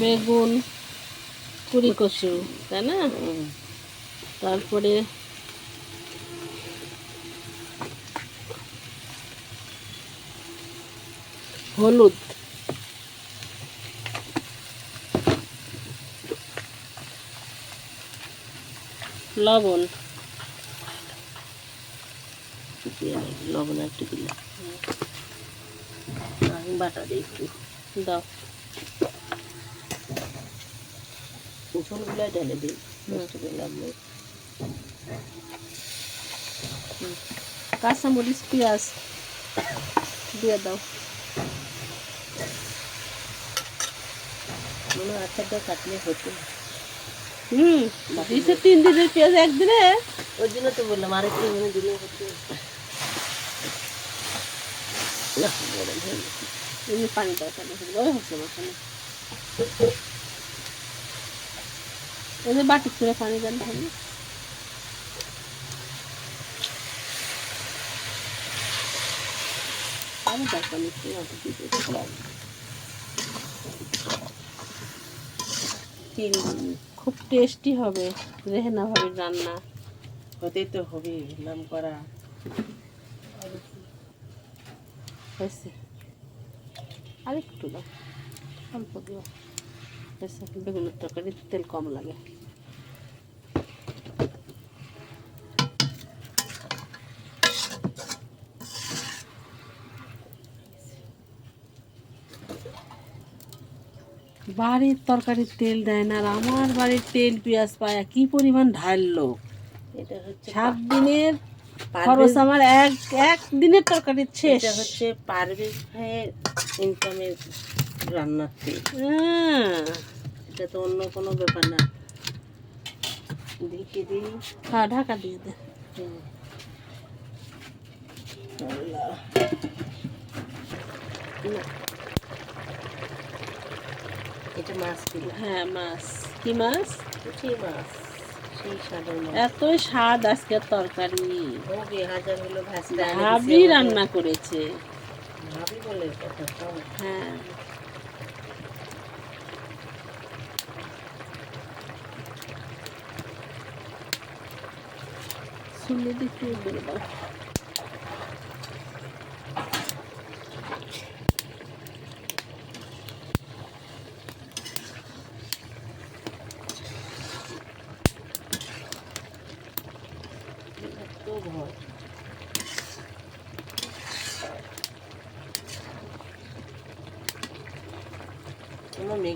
বেগুন কুড়ি কচু তাই না? তারপরে হলুদ। লবণ। লবণ একটু দিলাম। আমি বাটা দিই একটু। দাও। ঝোলগুলো ঢেলে দিই নষ্ট করলাম না। কাঁচামরিচ পেঁয়াজ দিয়ে দাও মনে হয় আচারটা কাটলে হতো হুম দিছে তিন দিনের পেঁয়াজ একদিনে ওই জন্য তো বললাম আরেকটু এখানে দিলে হতো না, গরম হয়ে গেছে। এমনি পানি দাও পানি দাও ওই হচ্ছে আমার যে বাটি করে পানি দেন দিতে দিলাম। তিন খুব টেস্টি হবে রেহেনা ভাবির রান্না। হতেই তো হবে নাম করা। হয়েছে। আর একটু দাও অল্প দিও। হয়েছে বেগুনের তরকারি তেল কম লাগে। বাড়ির তরকারির তেল দেয় না আর আমার বাড়ির তেল পেঁয়াজ পায়া কি পরিমাণ ঢাললো এটা হচ্ছে সাত দিনের খরচ আমার এক এক দিনের তরকারি শেষ। এটা হচ্ছে পারভেজ ভাইয়ের ইনকামের রান্নার তেল হ্যাঁ। এটা তো অন্য কোনো ব্যাপার না। দেখে দিই। হ্যাঁ ঢাকা দিয়ে দে। এটা মাছ হ্যাঁ মাছ। কি মাছ? পুঁটি মাছ। এতই স্বাদ আজকের তরকারি। ভাবি রান্না করেছে। ভাবি বলে কথা হ্যাঁ। kirledi ki beni Um Vamos ver.